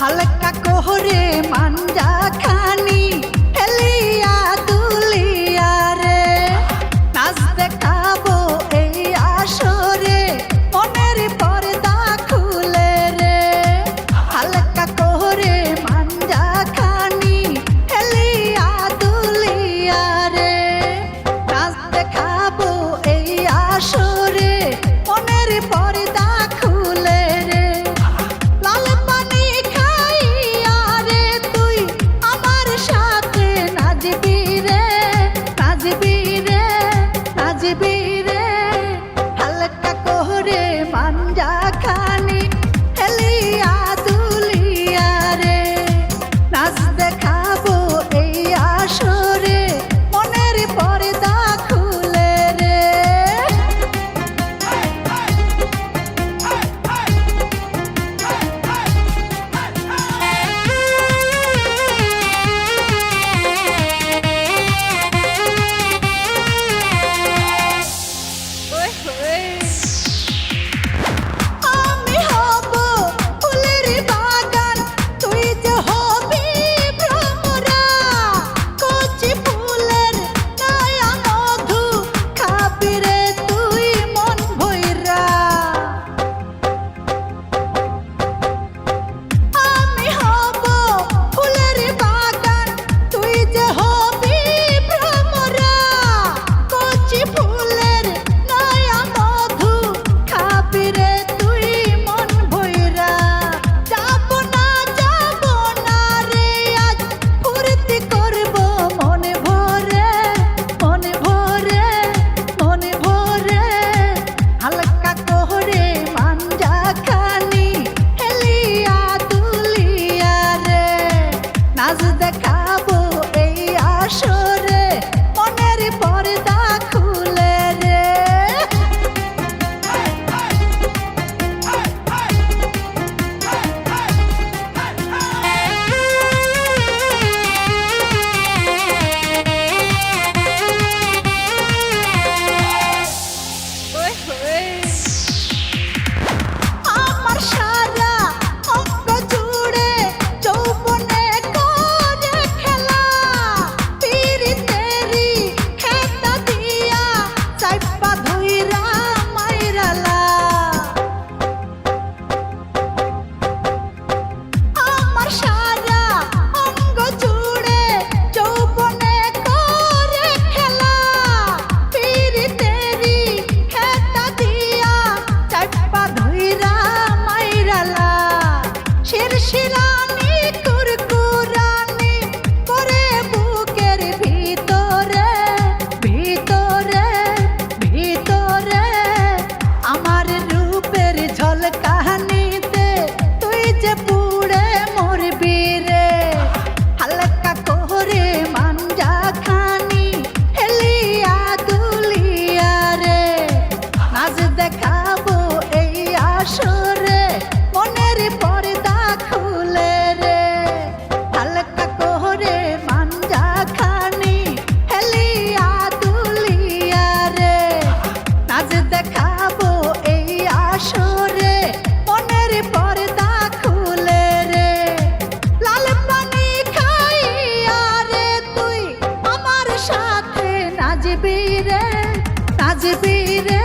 হালকা কোহরে মাঞ্জা খানি আজ দেখাবো এই আসর। তাজে বেরে তাজে বেরে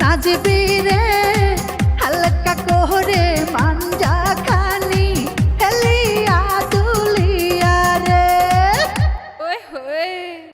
তাজে বেরে